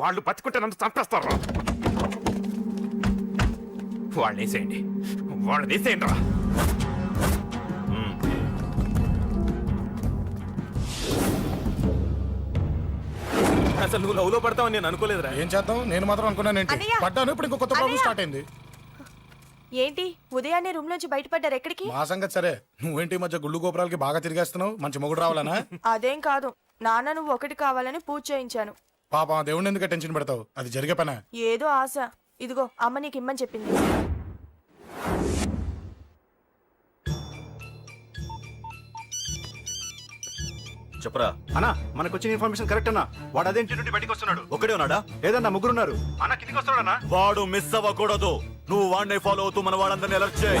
వాళ్ళు బతుకుంటే నన్ను చంపేస్తారు? వాళ్ళని వేసేయండి. వాళ్ళని వేసేయండి రా అసలు నువ్వు లవ్లో పడతావని నేను అనుకోలేదురా. ఏం చేద్దాం? నేను మాత్రం అనుకున్నాను ఏంటి? అన్నయ్య! పడ్డాను? ఇప్పుడు ఇంకో కొత్త ప్రాబ్లం! స్టార్ట్ అయింది. ఏంటి? ఉదయాన్నే రూమ్ నుంచి బయటపడ్డారు ఎక్కడికి? మా సంగతి సరే. నువ్వేంటి ఈ మధ్య గుళ్ళు గోపురాలకి బాగా తిరిగేస్తున్నావు? మంచి మొగుడు రావాలనా? అదేం కాదు. నాన్న నువ్వు ఒకటి కావాలని పూజ చేయించాను. పాప ఆ దేవుడిని ఎందుకు టెన్షన్ పెడతావు? అది జరిగే పనే. ఏదో ఆశ. ఇదిగో అమ్మ నీకు ఇమ్మని చెప్పింది. చెప్పరా? అన్నా మనకు వచ్చిన ఇన్ఫర్మేషన్ కరెక్ట్ అన్నా. వాడు అదేంటి నుండి బయటికి వస్తున్నాడు. ఒకడే ఉన్నాడా? ఏదన్నా ముగ్గురు ఉన్నారు అన్న కిందికి వస్తాడన్నా వాడు మిస్ అవ్వకూడదు. నువ్వు వాడిని ఫాలో అవుతూ మన వాళ్ళందరినీ అలర్ట్ చేయి.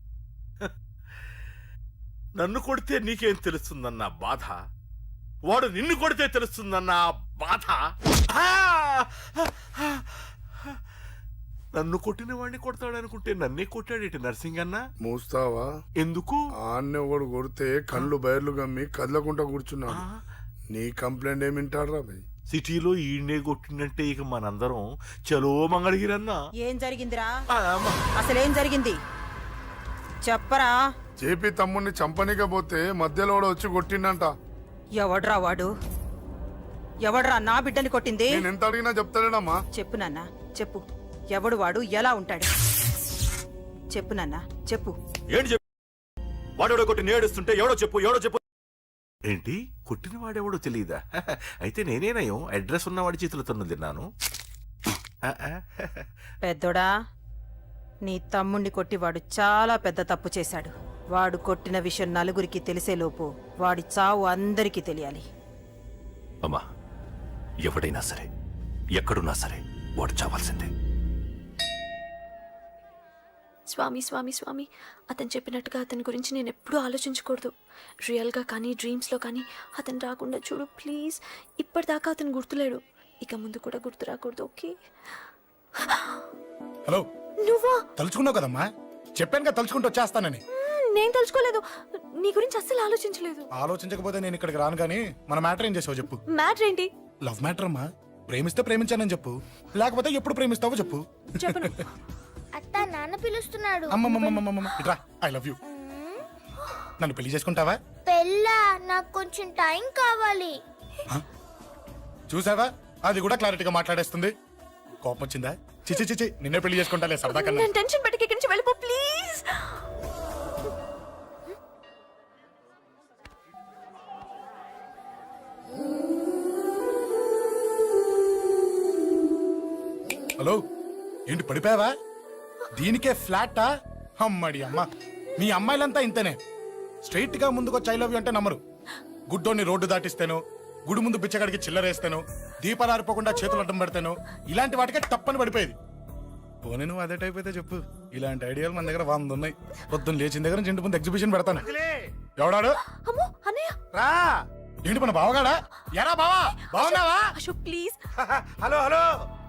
నన్ను కొడితే నీకేం తెలుస్తుందన్న బాధ? వాడు నిన్ను కొడితే తెలుస్తుందన్న బాధ! నన్ను కొట్టిన వాడిని కొడతాడనుకుంటే నన్నే కొట్టాడేటి నర్సింగన్న? మూస్తావా? ఎందుకు? ఆన్నే ఒకడు కొడితే కళ్ళు బయర్లు గమ్మి కదలకుండా కూర్చున్నాడు. నీ కంప్లైంట్ ఏమి భయ్ సిటీలో ఈయనే కొట్టిందంటే ఇక మనందరం చలో మంగళగిరన్నా ఏం జరిగిందిరా. అసలేం జరిగింది? చెప్పరా? జేపీ తమ్ముడిని చంపనీకపోతే మధ్యలో వాడు వచ్చి కొట్టిండంట. ఎవడ్రా వాడు? ఎవడ్రా నా బిడ్డని కొట్టింది? నేను ఎంత అడిగినా చెప్తాడేనమ్మా చెప్పు నాన్న చెప్పు. ఎవడు వాడు ఎలా ఉంటాడు? చెప్పు నాన్న చెప్పు. ఏంటి చెప్పు? వాడెవడో కొట్టి నేడుస్తుంటే ఎవడో చెప్పు ఎవడో చెప్పు. ఏంటి? కొట్టిన వాడెవడో తెలియదా అయితే నేనేనయం అడ్రస్ ఉన్నవాడి చేతులు తన్ను తిన్నాను. పెద్దోడా నీ తమ్ముణ్ణి కొట్టి వాడు చాలా పెద్ద తప్పు చేశాడు. వాడు కొట్టిన విషయం నలుగురికి తెలిసేలోపు వాడి చావు అందరికీ తెలియాలి. అమ్మా ఎవడైనా సరే ఎక్కడున్నా సరే వాడు చావాల్సిందే. స్వామి స్వామి స్వామి అతను చెప్పినట్టుగా అతని గురించి నేను ఎప్పుడూ ఆలోచించకూడదు. రియల్గా కానీ డ్రీమ్స్లో కానీ అతను రాకుండా చూడు ప్లీజ్ ఇప్పటిదాకా అతను గుర్తులేడు. ఇక ముందు కూడా గుర్తు రాకూడదు ఓకే? హలో. నువ్వా? తలుచుకున్నావు కదమ్మా? చెప్పాను కదా తలుచుకుంటూ వచ్చేస్తానని. నేను తలుచుకోలేదు. నీ గురించి అస్సలు ఆలోచించలేదు. ఆలోచించకపోతే నేను ఇక్కడికి రాను కానీ మన మ్యాటర్ ఏం చేసావు చెప్పు. మ్యాటర్ ఏంటి? లవ్ మ్యాటర్ అమ్మా. ప్రేమిస్తే ప్రేమించానని చెప్పు. లేకపోతే ఎప్పుడు ప్రేమిస్తావో చెప్పు. చెప్పను. అత్త నాన్న పిలుస్తున్నాడు. అమ్మమ్మమ్మమ్మమ్మ ఇట్రా ఐ లవ్ యూ నన్ను పెళ్ళి చేసుకుంటావా? పెళ్ళా? నాకు కొంచెం టైం కావాలి. చూసావా? అది కూడా క్లారిటీగా మాట్లాడేస్తుంది. కోపం వచ్చిందా? చిచి చిచి నిన్నే పెళ్ళి చేసుకుంటాలే సరదా కన్నా. నేను టెన్షన్ పెట్టి ఇక్కడి నుంచి వెళ్ళిపో ప్లీజ్. ఏంటి పడిపోయావా? దీనికే ఫ్లాటా? అమ్మడి అమ్మ. మీ అమ్మాయిలంతా ఇంతనే. స్ట్రైట్గా ముందుకు వచ్చి ఐ లవ్ యూ అంటే నమ్మరు. గుడ్డోని రోడ్డు దాటిస్తాను గుడి ముందు బిచ్చగాడికి చిల్లరేస్తాను దీపాలు ఆరిపోకుండా చేతులు అడ్డం పెడతాను. ఇలాంటి వాటికే తప్పని పడిపోయేది. పోనీ నువ్వు అదే టైప్ అయితే చెప్పు. ఇలాంటి ఐడియాలు మన దగ్గర వంద ఉన్నాయి పొద్దున్న లేచిన దగ్గర నుంచి ఇంటి ముందు ఎగ్జిబిషన్ పెడతాను. ఎవడాడు? రా. ఏంటి మన బావగాడా? ఎరా బావా? బావున్నావా అశోక్ ప్లీజ్ హలో హలో.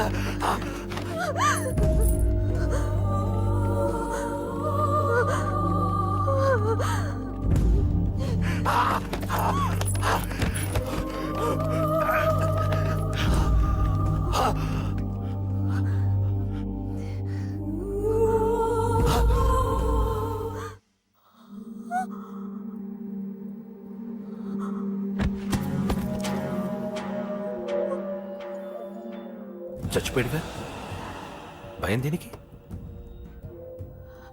啊。啊 చచ్చిపోయాడుగా భయం దేనికి?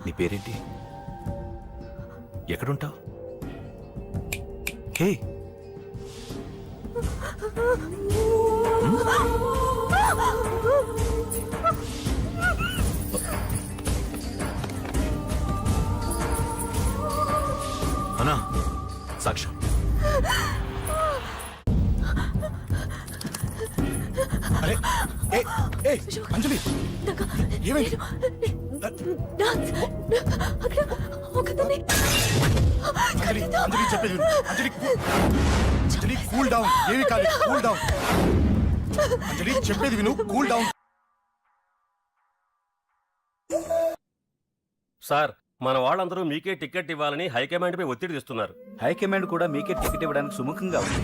నీ పేరేంటి? ఎక్కడుంటావు? హే! ఏమైంది? డాన్స్ అక్కడ ఒకదాన్ని అంజలి అంజలి చెప్పేది విను. అంజలి అంజలి కూల్ డౌన్ ఏమి కూల్ డౌన్ అంజలి చెప్పేది విను కూల్ డౌన్ సార్ మన వాళ్ళందరూ మీకే టికెట్ ఇవ్వాలని హైకమాండ్ పై ఒత్తిడి తెస్తున్నారు. హైకమాండ్ కూడా మీకే టికెట్ ఇవ్వడానికి సుముఖంగా ఉంది.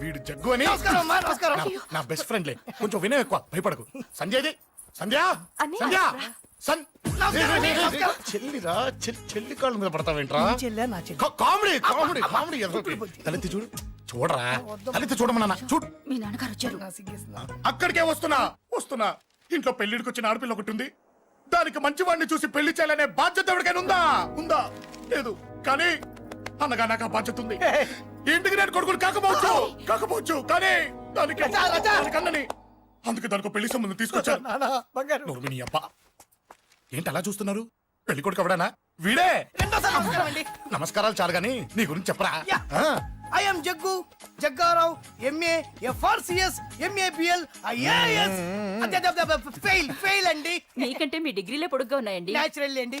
వీడు జగ్గు అని. నమస్కారం అమ్మా నమస్కారం. నా- నా బెస్ట్ ఫ్రెండ్లే కొంచెం వినయం ఎక్కువ భయపడకు. సంధ్యది సంధ్య అన్నయ్య. సంధ్య సన్. చెల్లిరా చెల్లి చెల్లి కాళ్ళ మీద పడతావేంట్రా చెల్లె నా చెల్లి. కా- కామెడీ కామెడీ కామెడీ ఎదరొకటి. తలెత్తి చూడు. చూడరా? తలెత్తి చూడమన్నా చూడు. మీ నాన్నగారు వచ్చారు. అక్కడికే వస్తున్నా వస్తున్నా. ఇంట్లో పెళ్ళిడికి వచ్చిన ఆడపిల్ల ఒకటి ఉంది. దానికి మంచి వాడిని చూసి పెళ్ళి చేయాలనే బాధ్యత ఎవరికైనా ఉందా? ఉందా? లేదు. కానీ అన్నగా నాకు ఆ బాధ్యత ఉంది. ఇంటికి నేను కొడుకుని కాకపోవచ్చు? కాకపోవచ్చు కానీ దానికి. దానికి అన్నని అందుకే దానికి పెళ్ళి సంబంధం తీసుకొచ్చాను. బంగారు. నోర్మిని అబ్బా ఏంటి అలా చూస్తున్నారు? పెళ్ళి కొడుకు ఎవడానా? వీడే! నమస్కారాలు చాలు గాని నీ గురించి చెప్పరా? I'm Jaggu Jaggarao M A F R C S M A B L I A S fail fail అండి. నీకంటే మీ డిగ్రీలే పొడుగ్గా ఉన్నాయండి. న్యాచురల్ అండి.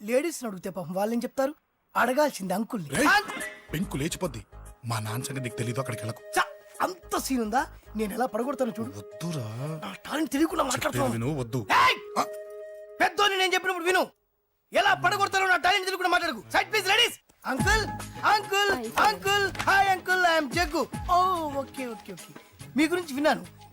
లేడీస్ అడిగితే పాపం వాళ్ళేం చెప్తారు? అడగాల్సింది రేయ్, ఆ, పెంకు లేచిపోద్ది. మా నాన్న సంగతి నీకు తెలీదు అక్కడికి వెళ్ళకు. అంత సీన్ ఉందా? నేను ఎలా పడగొడతాను చూడు. వద్దురా. నా టాలెంట్ తెలియకుండా మాట్లాడుతున్నాను విను వద్దు. ఏయ్! పెద్దోని నేను చెప్పినప్పుడు విను. ఎలా పడగొడతారో నా టాలెంట్ తెలియకుండా మాట్లాడకు. Side please ladies uncle uncle uncle hi uncle I'm Jaggu oh okay okay okay మీ గురించి విన్నాను.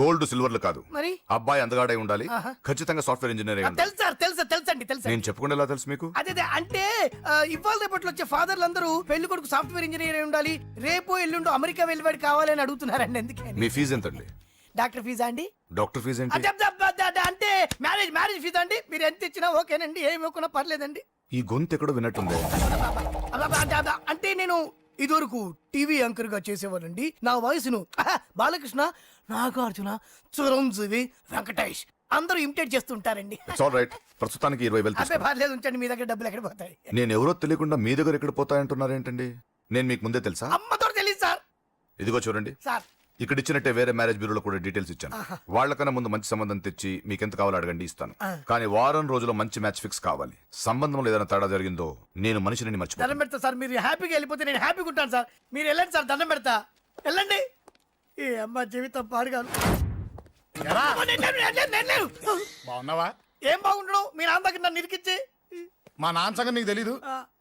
గోల్డ్ సిల్వర్లు కాదు. మరి? అబ్బాయి అందగాడై ఉండాలి. ఖచ్చితంగా సాఫ్ట్వేర్ ఇంజనీర్ అయి ఉండాలి. తెలుసు సార్ తెలుసా తెలుసండి తెలుసా నేను చెప్పకుండా ఎలా తెలుసు మీకు? అదే అంటే ఇవాళ రేపట్లో వచ్చే ఫాదర్లు అందరూ పెళ్ళి కొడుకు సాఫ్ట్వేర్ ఇంజనీర్ అయి ఉండాలి. రేపు ఎల్లుండు అమెరికా వెళ్ళివాడు కావాలని అడుగుతున్నారండి ఎందుకని మీ ఫీజు ఎంతండి? డాక్టర్ ఫీజా అండి? డాక్టర్ ఫీజు ఏంటి? అదే, అదే, అదే, అదే, అంటే మీరు ఎంత ఇచ్చినా ఓకేనండి ఏమి ఇవ్వకున్నా పర్లేదండి. ఈ గొంతు ఎక్కడో అబ్బా, అంటే నేను ఇదివరకు టీవీ యాంకర్గా చేసేవాడండి నా వయసును బాలకృష్ణ నాగార్జున చిరంజీవి వెంకటేష్ అందరూ ఇమిటేట్ చేస్తుంటారండి. రైట్ ప్రస్తుతానికి ఇరవై వేలు తీసుకో. పర్లేదు ఉంచండి మీ దగ్గర డబ్బులు ఎక్కడ పోతాయి? నేను ఎవరో తెలియకుండా మీ దగ్గర ఎక్కడ పోతాయంటున్నారేంటండి? నేను మీకు ముందే తెలుసా? అమ్మతో తెలియదు సార్. ఇదిగో చూడండి. సార్. ఇక్కడ ఇచ్చినట్టే వేరే మ్యారేజ్ బ్యూరోలో కూడా డీటెయిల్స్ ఇచ్చాను. వాళ్ళకన్నా ముందు మంచి సంబంధం తెచ్చి మీకు ఎంత కావాలో అడగండి ఇస్తాను. కానీ వారం రోజుల్లో మంచి మ్యాచ్ ఫిక్స్ కావాలి. సంబంధంలో ఏదైనా తేడా జరిగిందో నేను మనిషిని దండం మర్చిపోతాను పెడతా సార్ మీరు హ్యాపీగా వెళ్ళిపోతే నేను హ్యాపీగా ఉంటాను సార్. మీరు వెళ్ళండి సార్ దండం పెడతా. వెళ్ళండి. ఏ అమ్మ జీవితం పాడుగాను. ఎరా. అమ్మ, నేను లేను, నేను లేను, నేను లేను. బాగున్నావా? ఏం బాగుండడం? మీ నాన్న దగ్గర నన్ను ఇరికిచ్చి. మా నాన్న సంగతి నీకు తెలీదు.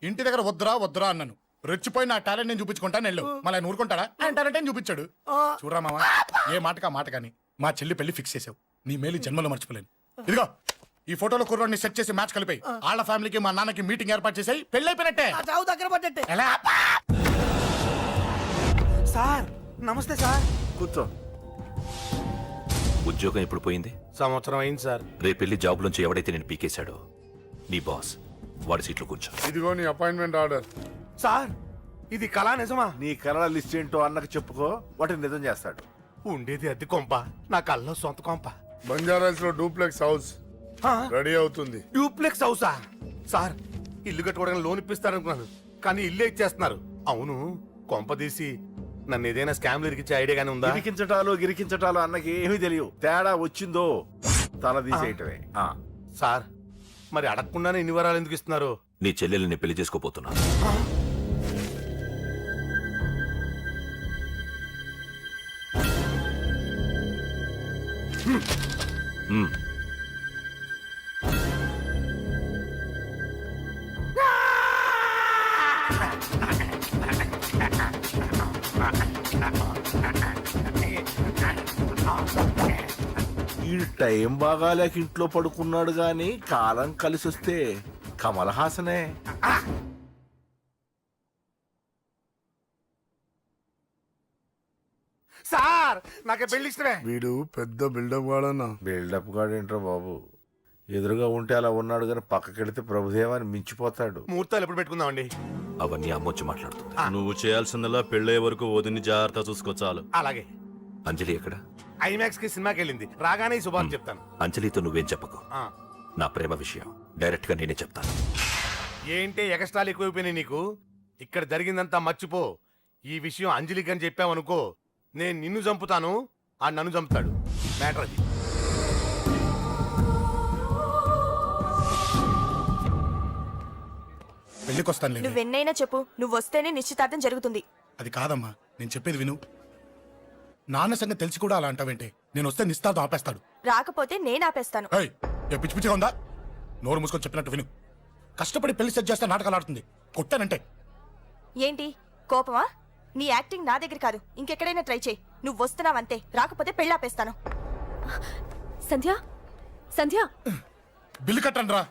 ఇంటి దగ్గర వద్దురా వద్దురా అన్నాను. రెచ్చిపోయి నా టాలెంట్ నేను చూపించుకుంటాను వెళ్ళు. మళ్ళీ ఆయన ఊరుకుంటాడా? ఆయన టాలెంట్ అని చూపించాడు? చూడరా మామ ఏ మాటకా మాట కానీ మా చెల్లి పెళ్ళి ఫిక్స్ చేసావు నీ మేలు ఈ జన్మలో మర్చిపోలేను. ఇదిగో ఈ ఫోటోలో కుర్రోడిని సెట్ చేసి మ్యాచ్ కలిపాయి. వాళ్ళ ఫ్యామిలీకి మా నాన్నకి మీటింగ్ ఏర్పాటు చేసాయి. పెళ్ళి అయిపోయినట్టే. చావు దగ్గర పడ్డట్టే. ఎలా? సార్ నమస్తే సార్. కూర్చో. ఉద్యోగం ఎప్పుడు పోయింది? సంవత్సరం అయింది సార్. రేపెళ్ళి జాబ్ నుంచి ఎవడైతే నేను పీకేశాడో నీ బాస్ వాడి సీట్లో కూర్చో. ఇదిగో నీ అపాయింట్మెంట్ ఆర్డర్ సార్ ఇది కళా నిజమా? నీ కలల లిస్ట్ ఏంటో అన్నకు చెప్పుకో వాటిని నిజం చేస్తాడు. ఉండేది అద్దె కొంప నా కల్లో సొంత కొంప. బంజారాస్లో డూప్లెక్స్ హౌస్ రెడీ అవుతుంది. డూప్లెక్స్ హౌసా? సార్ ఇల్లు కట్టుకోవడానికి లోన్ ఇప్పిస్తారనుకున్నాను కానీ ఇల్లే ఇచ్చేస్తున్నారు. అవును కొంప తీసి నన్ను ఏదైనా స్కామ్ ఇరికిచ్చే ఐడియా గానీ ఉందా? గిరికించటాలు గిరికించటాలు అన్నకి ఏమీ తెలియవు. తేడా వచ్చిందో తల తీసేయటమే. ఆ. సార్ మరి అడగకుండానే ఇన్ని వరాలు ఎందుకు ఇస్తున్నారు? నీ చెల్లెల్ని పెళ్ళి చేసుకోపోతున్నా ఈ టైం బాగాలేక ఇంట్లో పడుకున్నాడు గాని కాలం కలిసి వస్తే కమల్ హాసనే సార్ నాకే పెళ్ళి ఇష్టమే. వీడు పెద్ద బిల్డప్ వాడన్నా బిల్డప్ గాడేంట్రా బాబు? ఎదురుగా ఉంటే అలా ఉన్నాడు కానీ పక్కకెడితే ప్రభుదేవాన్ని మించిపోతాడు. ముహూర్తాలు ఎప్పుడు పెట్టుకుందామండి? అవన్నీ అమ్మొచ్చి మాట్లాడుతుంది. నువ్వు చేయాల్సిందల్లా పెళ్ళే వరకు వదిని జాగ్రత్త చూసుకో చాలు. అలాగే. అంజలి ఎక్కడ? ఐమాక్స్కి సినిమాకి వెళ్ళింది. రాగానే ఈ శుభాన్ని చెప్తాను. అంజలితో నువ్వేం చెప్పకు. ఆ. నా ప్రేమ విషయం. డైరెక్ట్గా నేనే చెప్తాను. ఏంటి ఎగస్ట్రాలు ఎక్కువైపోయినాయి నీకు? ఇక్కడ జరిగిందంతా మర్చిపో. ఈ విషయం అంజలికి అని చెప్పావనుకో నేను నిన్ను చంపుతాను ఆ నన్ను చంపుతాడు. మ్యాటర్ అది. పెళ్ళికి వస్తాను లేదు నువ్వెన్నైనా చెప్పు నువ్వు వస్తేనే నిశ్చితార్థం జరుగుతుంది. అది కాదమ్మా నేను చెప్పేది విను. నాన్న సంగతి తెలిసి కూడా అలా అంటావేంటి నేను వస్తే నిస్తాతో ఆపేస్తాడు. రాకపోతే నేను ఆపేస్తాను. ఏయ్ ఏ పిచ్చి పిచ్చిగా ఉందా? నోరు మూసుకొని చెప్పినట్టు విను. కష్టపడి పెళ్ళి సెట్ చేస్తే నాటకాలు ఆడుతుంది. కొట్టానంటే. ఏంటి? కోపమా? నీ యాక్టింగ్ నా దగ్గర కాదు. ఇంకెక్కడైనా ట్రై చేయి. నువ్వు వస్తున్నావంతే రాకపోతే పెళ్ళి ఆపేస్తాను. సంధ్య? సంధ్య? బిల్లు కట్టండి రా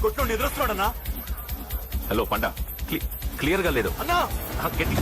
నన్ను కొట్టు ఎదురొస్తున్నాడన్నా హలో పండ. క్లియర్గా లేదు. అన్నా! గట్టి